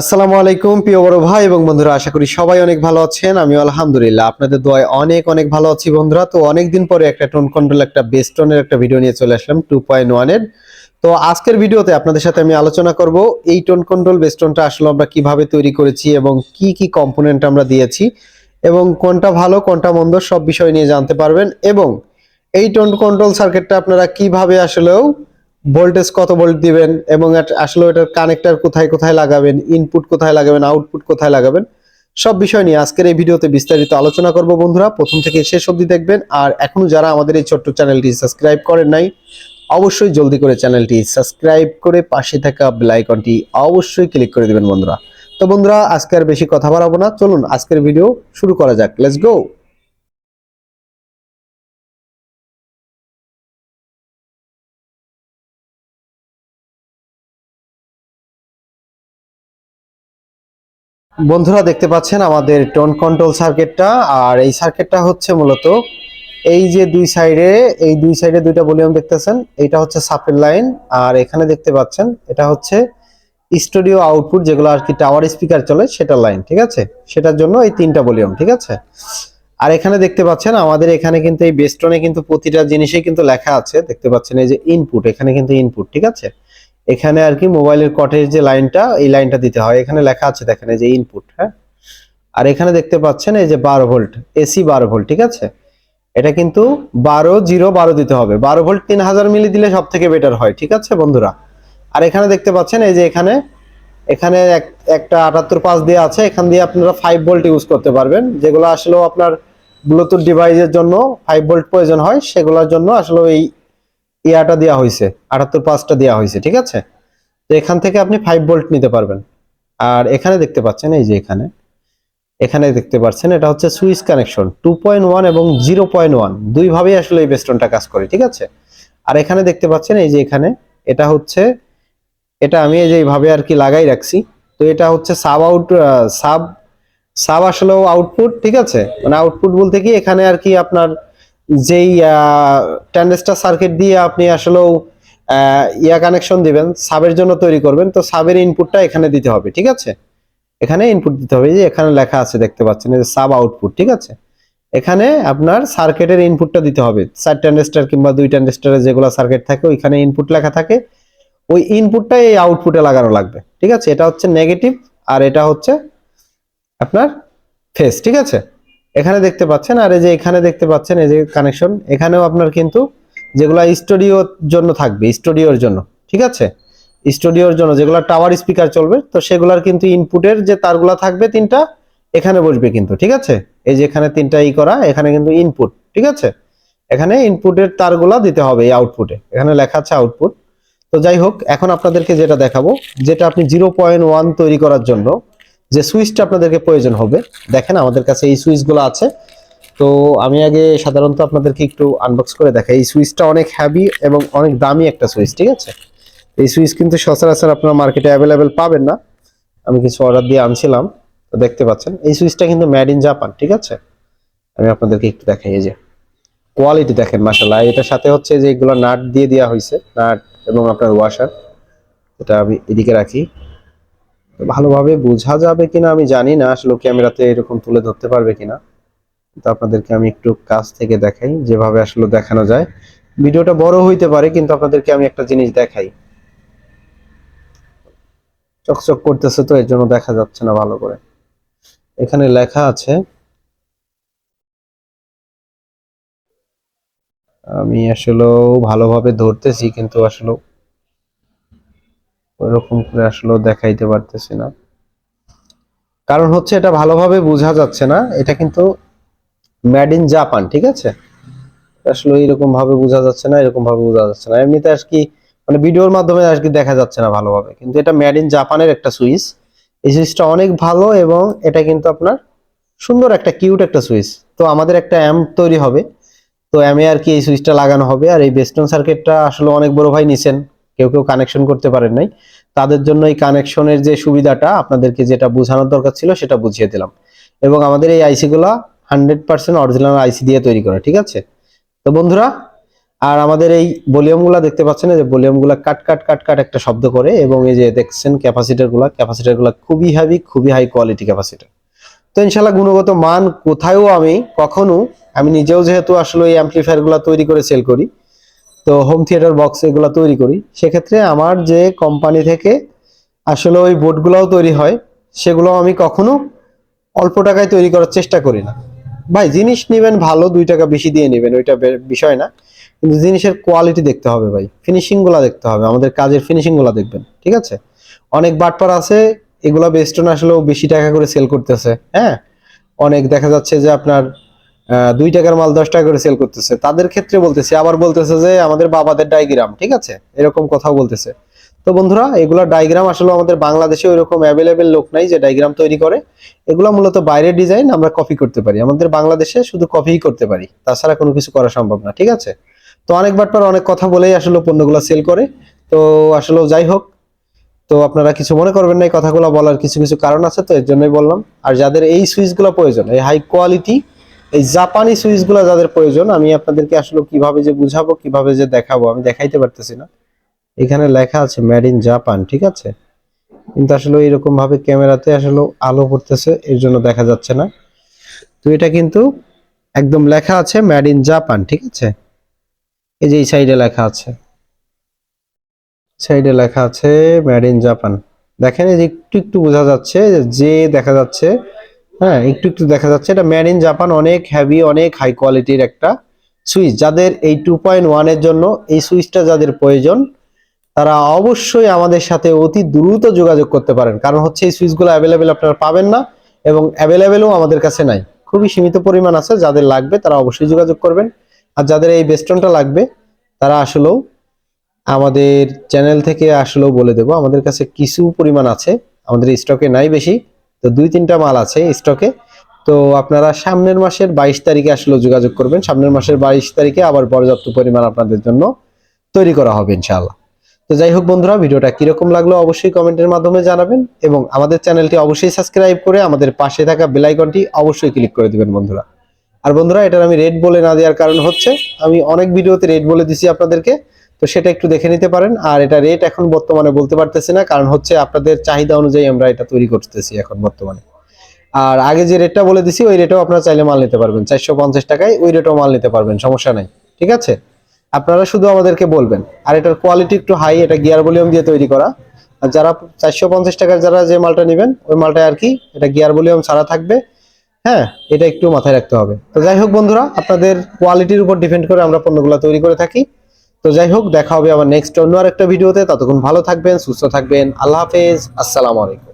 আসসালামু আলাইকুম, প্রিয় বড় ভাই এবং বন্ধুরা, আশা করি সবাই অনেক ভালো আছেন। আমি আলহামদুলিল্লাহ, আপনাদের দোয়ায় অনেক অনেক ভালো আছি বন্ধুরা। তো অনেকদিন পরে একটা টোন কন্ট্রোল, একটা বেস্ট টোনের একটা ভিডিও নিয়ে চলে আসলাম টু পয়েন্ট তো আজকের ভিডিওতে আপনাদের সাথে আমি আলোচনা করব এই টোন কন্ট্রোল বেস্ট টোনটা আসলে আমরা কীভাবে তৈরি করেছি এবং কি কি কম্পোনেন্ট আমরা দিয়েছি এবং কোনটা ভালো, কোনটা মন্দ সব বিষয় নিয়ে জানতে পারবেন। এবং এই টোন কন্ট্রোল সার্কিটটা আপনারা কীভাবে আসলেও ভোল্টেজ কত ভোল্ট দিবেন এবং আসলে এটার কানেক্টর কোথায় কোথায় লাগাবেন ইনপুট কোথায় লাগাবেন আউটপুট কোথায় লাগাবেন, সব বিষয় নিয়ে আজকের এই ভিডিওতে বিস্তারিত আলোচনা করব বন্ধুরা। প্রথম থেকে শেষ অবধি দেখবেন। আর এখনও যারা আমাদের এই ছোট্ট চ্যানেলটি সাবস্ক্রাইব করেন নাই, অবশ্যই জলদি করে চ্যানেলটি সাবস্ক্রাইব করে পাশে থাকা আইকনটি অবশ্যই ক্লিক করে দিবেন বন্ধুরা। তো বন্ধুরা, আজকে আর বেশি কথা বাড়াবো না। চলুন আজকের ভিডিও শুরু করা যাক। লেটস গো বন্ধুরা দেখতে পাচ্ছেন আমাদের টোন কন্ট্রোল সার্কিটটা আর এই সার্কিটটা হচ্ছে মূলত এই যে দুই সাইডে, এই দুই সাইডে দুইটা ভলিউম দেখতেছেন এটা হচ্ছে সাপের লাইন আর এখানে দেখতে পাচ্ছেন এটা হচ্ছে স্টুডিও আউটপুট যেগুলো আর কি টাওয়ার স্পিকার চলে, সেটা লাইন ঠিক আছে? সেটার জন্য এই তিনটা ভলিউম, ঠিক আছে? আর এখানে দেখতে পাচ্ছেন আমাদের এখানে কিন্তু এই বেস্টনে কিন্তু প্রতিটা জিনিসেই কিন্তু লেখা আছে, দেখতে পাচ্ছেন এই যে ইনপুট এখানে কিন্তু ইনপুট ঠিক আছে? এখানে আর কি মোবাইলের কটের যে লাইনটা, এই লাইনটা দিতে হয়। এখানে লেখা আছে, দেখেন, এই যে ইনপুট হ্যাঁ? আর এখানে দেখতে পাচ্ছেন, এই যে বারো ভোল্ট এসি বারো ভোল্ট ঠিক আছে? এটা কিন্তু বারো জিরো বারো দিতে হবে। বারো ভোল্ট তিন হাজার মিলি দিলে সব থেকে বেটার হয়, ঠিক আছে, বন্ধুরা? আর এখানে দেখতে পাচ্ছেন, এই যে এখানে এখানে এক- একটা আটাত্তর পাঁচ দিয়ে আছে। এখান দিয়ে আপনারা ফাইভ ভোল্ট ইউজ করতে পারবেন। যেগুলো আসলেও আপনার ব্লুটুথ ডিভাইসের জন্য ফাইভ ভোল্ট প্রয়োজন হয়, সেগুলোর জন্য আসলে এই ইয়াটা দেওয়া হয়েছে আটাত্তর পাঁচটা দেওয়া হয়েছে ঠিক আছে? তো এখান থেকে আপনি ফাইভ ভোল্ট নিতে পারবেন। আর এখানে দেখতে পাচ্ছেন, এই যে এখানে এখানে দেখতে পাচ্ছেন, এটা হচ্ছে switch connection two point one এবং জিরো পয়েন্ট ওয়ান দুইভাবেই আসলে এই বেস্টনটা কাজ করে, ঠিক আছে? আর এখানে দেখতে পাচ্ছেন, এই যে এখানে, এটা হচ্ছে, এটা আমি এই যে এইভাবে আর কি লাগাই রাখছি, তো এটা হচ্ছে সাব আউট সাব সাব আসলেও আউটপুট ঠিক আছে? মানে আউটপুট বলতে কি, এখানে আর কি আপনার যেই ট্যান্ডেস্টার সার্কিট দিয়ে আপনি আসলেও ইয়া কানেকশন দিবেন সাবের জন্য তৈরি করবেন, তো সাবের ইনপুটটা এখানে দিতে হবে, ঠিক আছে? এখানে ইনপুট দিতে হবে যে এখানে লেখা আছে, দেখতে পাচ্ছেন যে সাব আউটপুট ঠিক আছে? এখানে আপনার সার্কিটের ইনপুটটা দিতে হবে, চার ট্যান্ডেস্টার কিংবা দুই ট্যান্ডেস্টারের যেগুলো সার্কিট থাকে, ওইখানে ইনপুট লেখা থাকে, ওই ইনপুটটা এই আউটপুটে লাগানো লাগবে, ঠিক আছে? এটা হচ্ছে নেগেটিভ আর এটা হচ্ছে আপনার ফেস ঠিক আছে? এখানে দেখতে পাচ্ছেন, আর এই যে এখানে দেখতে পাচ্ছেন, এই যে কানেকশন এখানেও আপনার কিন্তু যেগুলো স্টুডিওর জন্য থাকবে স্টুডিওর জন্য, ঠিক আছে? স্টুডিওর জন্য, যেগুলো টাওয়ার স্পিকার চলবে, তো সেগুলোর কিন্তু ইনপুটের যে তারগুলা থাকবে তিনটা, এখানে বসবে কিন্তু, ঠিক আছে? এই যে এখানে তিনটা ই করা, এখানে কিন্তু ইনপুট ঠিক আছে? এখানে ইনপুটের তারগুলা দিতে হবে এই আউটপুটে এখানে লেখা আছে আউটপুট তো যাই হোক, এখন আপনাদেরকে যেটা দেখাবো, যেটা আপনি জিরো পয়েন্ট ওয়ান তৈরি করার জন্য যে সুইচটা আপনাদেরকে প্রয়োজন হবে। দেখেন আমাদের কাছে এই সুইচগুলো আছে। তো আমি আগে সাধারণত আপনাদেরকে একটু আনবক্স করে দেখাই। এই সুইচটা অনেক হ্যাভি এবং অনেক দামি একটা সুইচ, ঠিক আছে? এই সুইচ কিন্তু সচরাচর আপনার মার্কেটে অ্যাভেলেবেল পাবেন না। আমি কিছু অর্ডার দিয়ে আনছিলাম, তো দেখতে পাচ্ছেন। এই সুইচটা কিন্তু মেড ইন জাপান ঠিক আছে? আমি আপনাদেরকে একটু দেখাই, এই যে। কোয়ালিটি দেখেন মাসাল্লাহ এটার সাথে হচ্ছে যে এগুলো নাট দিয়ে দেওয়া হয়েছে নাট এবং আপনার ওয়াশার এটা আমি এদিকে রাখি। ভালোভাবে বোঝা যাবে কিনা আমি জানি না, আসলে ক্যামেরাতে এরকম তুলে ধরতে পারবে কিনা। তো আপনাদেরকে আমি একটু কাছ থেকে দেখাই, যেভাবে আসলে দেখানো যায়। ভিডিওটা বড় হইতে পারে, কিন্তু আপনাদেরকে আমি একটা জিনিস দেখাই। চকচক করতেছে তো, এর জন্য দেখা যাচ্ছে না ভালো করে। এখানে লেখা আছে, আমি আসলেও ভালোভাবে ধরতেছি, কিন্তু আসলে ওইরকম করে আসলে দেখাইতে পারতেছি না। কারণ হচ্ছে এটা ভালোভাবে বোঝা যাচ্ছে না, এটা কিন্তু মেড ইন জাপান ঠিক আছে? আসলে এরকম ভাবে বোঝা যাচ্ছে না এরকম ভাবে বোঝা যাচ্ছে না। এমনিতে আর কি মানে ভিডিওর মাধ্যমে আর কি দেখা যাচ্ছে না ভালোভাবে। কিন্তু এটা মেড ইন জাপানের একটা সুইচ। এই সুইচটা অনেক ভালো এবং এটা কিন্তু আপনার সুন্দর একটা কিউট একটা সুইচ। তো আমাদের একটা অ্যাম্প তৈরি হবে। তো অ্যামে আর কি এই সুইচটা লাগানো হবে। আর এই বেস্টন সার্কিটটা আসলে অনেক বড় ভাই নিছেন। কেউ কেউ কানেকশন করতে পারেন নাই। তাদের জন্য এই কানেকশনের যে সুবিধাটা আপনাদেরকে যেটা বোঝানোর দরকার ছিল সেটা বুঝিয়ে দিলাম। এবং আমাদের এই আইসি গুলা হান্ড্রেড পার্সেন্ট অরিজিনাল আইসি দিয়ে তৈরি করা, ঠিক আছে? তো বন্ধুরা, আর আমাদের এই ভলিউমগুলো দেখতে পাচ্ছেন যে ভলিউমগুলো কাট কাট কাট কাট একটা শব্দ করে এবং এই যে দেখছেন ক্যাপাসিটারগুলো ক্যাপাসিটারগুলো খুবই হেভি খুবই হাই কোয়ালিটি ক্যাপাসিটার তো ইনশাল্লাহ গুণগত মান কোথায়ও আমি কখনো, আমি নিজেও যেহেতু আসলে এই অ্যাম্পলিফায়ারগুলো তৈরি করে সেল করি তো হোম থিয়েটার বক্স এগুলো তৈরি করি। সেক্ষেত্রে আমার যে কোম্পানি থেকে আসলে ওই বোর্ডগুলোও তৈরি হয়, সেগুলো আমি কখনো অল্প টাকায় তৈরি করার চেষ্টা করি না। ভাই, জিনিস নেবেন ভালো, দুই টাকা বেশি দিয়ে নেবেন, ওইটা বিষয় না। কিন্তু জিনিসের কোয়ালিটি দেখতে হবে ভাই ফিনিশিংগুলা দেখতে হবে, আমাদের কাজের ফিনিশিংগুলা দেখবেন, ঠিক আছে? অনেক বাটপার আছে, এগুলা বেস্টন আসলেও বেশি টাকা করে সেল করতেছে হ্যাঁ? অনেক দেখা যাচ্ছে যে আপনার দুই টাকার মাল দশ টাকা করে সেল করতেছে। তাদের ক্ষেত্রে বলতেছে, আবার বলতেছে যে আমাদের বাবাদের ডায়গ্রাম ঠিক আছে? এরকম কথাও বলতেছে। তো বন্ধুরা, এগুলা ডায়গ্রাম আসলে আমাদের বাংলাদেশে ওইরকম অ্যাভেলেবেল লোক নাই যে ডায়গ্রাম তৈরি করে। এগুলো মূলত বাইরের ডিজাইন আমরা কপি করতে পারি। আমাদের বাংলাদেশে শুধু কপিই করতে পারি। তাছাড়া কোনো কিছু করা সম্ভব না, ঠিক আছে? তো অনেকবার পর অনেক কথা বলেই আসলে পণ্যগুলো সেল করে। তো আসলে যাই হোক, তো আপনারা কিছু মনে করবেন না, এই কথাগুলো বলার কিছু কিছু কারণ আছে, তো এর জন্যই বললাম। আর যাদের এই সুইচগুলো প্রয়োজন, এই হাই কোয়ালিটি এই জাপানি সুইচগুলো যাদের প্রয়োজন, আমি আপনাদেরকে আসলে কীভাবে যে বুঝাবো, কীভাবে যে দেখাবো, আমি দেখাইতে পারতেছি না। এখানে লেখা আছে মেড ইন জাপান ঠিক আছে? কিন্তু আসলে এরকম ভাবে ক্যামেরাতে আসলে আলো পড়তেছে, এর জন্য দেখা যাচ্ছে না। তো এটা কিন্তু একদম লেখা আছে মেড ইন জাপান ঠিক আছে? এই যে এই সাইডে লেখা আছে। সাইডে লেখা আছে মেড ইন জাপান দেখেন, এই যে একটু একটু বোঝা যাচ্ছে যে দেখা যাচ্ছে হ্যাঁ একটু একটু দেখা যাচ্ছে। এটা মেড ইন জাপান অনেক হেভি অনেক হাই কোয়ালিটির একটা সুইচ। যাদের এই টু পয়েন্ট ওয়ানের জন্য এই সুইচটা যাদের প্রয়োজন, তারা অবশ্যই আমাদের সাথে অতি দ্রুত যোগাযোগ করতে পারেন। কারণ হচ্ছে এই সুইচগুলো অ্যাভেলেবেল আপনারা পাবেন না এবং অ্যাভেলেবেলও আমাদের কাছে নাই। খুবই সীমিত পরিমাণ আছে, যাদের লাগবে তারা অবশ্যই যোগাযোগ করবেন। আর যাদের এই বেস্টনটা লাগবে, তারা আসলেও আমাদের চ্যানেল থেকে আসলেও বলে দেবো, আমাদের কাছে কিছু পরিমাণ আছে, আমাদের স্টকে নাই বেশি। তো দুই, তিনটা মাল আছে স্টকে তো আপনারা সামনের মাসের বাইশ তারিখে আসলে যোগাযোগ করবেন। সামনের মাসের বাইশ তারিখে আবার পর্যাপ্ত পরিমাণ আপনাদের জন্য তৈরি করা হবে, ইনশাআল্লাহ। তো যাই হোক বন্ধুরা, ভিডিওটা কীরকম লাগল অবশ্যই কমেন্টের মাধ্যমে জানাবেন এবং আমাদের চ্যানেলটি অবশ্যই সাবস্ক্রাইব করে আমাদের পাশে থাকা বেলাইকনটি অবশ্যই ক্লিক করে দিবেন বন্ধুরা। আর বন্ধুরা, এটার আমি রেড বলে না দেওয়ার কারণ হচ্ছে, আমি অনেক ভিডিওতে রেড বলে দিছি আপনাদেরকে। তো সেটা একটু দেখে নিতে পারেন। আর এটা রেট এখন বর্তমানে বলতে পারতেছি না, কারণ হচ্ছে আপনাদের চাহিদা অনুযায়ী আমরা এটা তৈরি করতেছি এখন বর্তমানে। আর আগে যে রেটটা বলে দিছি, ওই রেটেও আপনারা চাইলে মাল নিতে পারবেন। চারশো পঞ্চাশ টাকায় ওই রেটেও মাল নিতে পারবেন, সমস্যা নাই, ঠিক আছে? আপনারা শুধু আমাদেরকে বলবেন। আর এটার কোয়ালিটি একটু হাই এটা গিয়ার ভলিউম দিয়ে তৈরি করা। আর যারা চারশো পঞ্চাশ টাকার যারা যে মালটা নেবেন, ওই মালটা আর কি, এটা গিয়ার ভলিউম ছাড়া থাকবে। হ্যাঁ এটা একটু মাথায় রাখতে হবে। তো যাই হোক বন্ধুরা, আপনাদের কোয়ালিটির উপর ডিপেন্ড করে আমরা পণ্যগুলো তৈরি করে থাকি। তো যাই হোক, দেখা হবে আবার নেক্সট অন্য আরেকটা ভিডিওতে ততক্ষণ ভালো থাকবেন, সুস্থ থাকবেন। আল্লাহ হাফেজ, আসসালামু আলাইকুম।